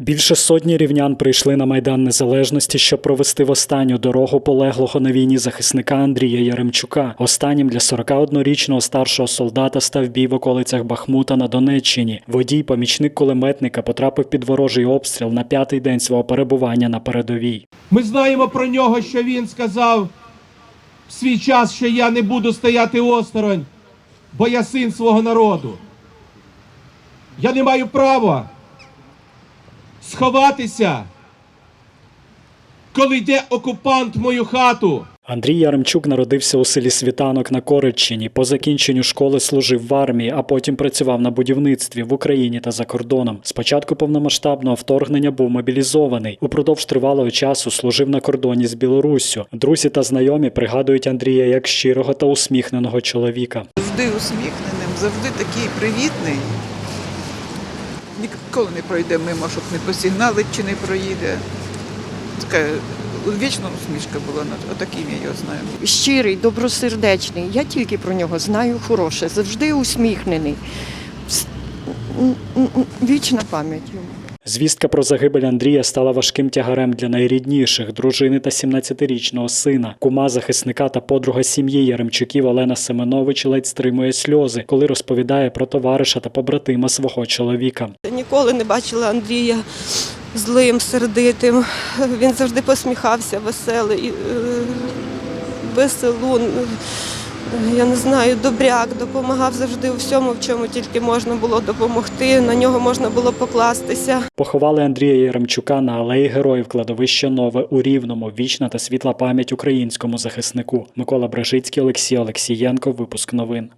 Більше сотні рівнян прийшли на майдан незалежності, щоб провести в останню дорогу полеглого на війні захисника Андрія Яремчука. Останнім для 41-річного старшого солдата став бій в околицях Бахмута на Донеччині. Водій, помічник кулеметника, потрапив під ворожий обстріл на п'ятий день свого перебування на передовій. Ми знаємо про нього, що він сказав в свій час, що я не буду стояти осторонь, бо я син свого народу. Я не маю права сховатися, коли йде окупант в мою хату. Андрій Яремчук народився у селі Світанок на Кориччині. По закінченню школи служив в армії, а потім працював на будівництві в Україні та за кордоном. Спочатку повномасштабного вторгнення був мобілізований. Упродовж тривалого часу служив на кордоні з Білоруссю. Друзі та знайомі пригадують Андрія як щирого та усміхненого чоловіка. завжди усміхненим, завжди такий привітний. Ніколи не пройде мимо, щоб не посігналить чи не проїде. Така вічна усмішка була, отаким я його знаю. щирий, добросердечний. Я тільки про нього знаю хороше, завжди усміхнений. Вічна пам'ять йому. Звістка про загибель Андрія стала важким тягарем для найрідніших дружини та 17-річного сина. Кума захисника та подруга сім'ї Яремчуків Олена Семенович ледь стримує сльози, коли розповідає про товариша та побратима свого чоловіка. Ніколи не бачила Андрія злим, сердитим. Він завжди посміхався, веселий, е, веселун. Я не знаю, добряк, допомагав завжди у всьому, в чому тільки можна було допомогти. На нього можна було покластися. Поховали Андрія Яремчука на алеї героїв кладовище Нове у Рівному. Вічна та світла пам'ять українському захиснику. Микола Брежицький, Олексій Олексієнко. Випуск новин.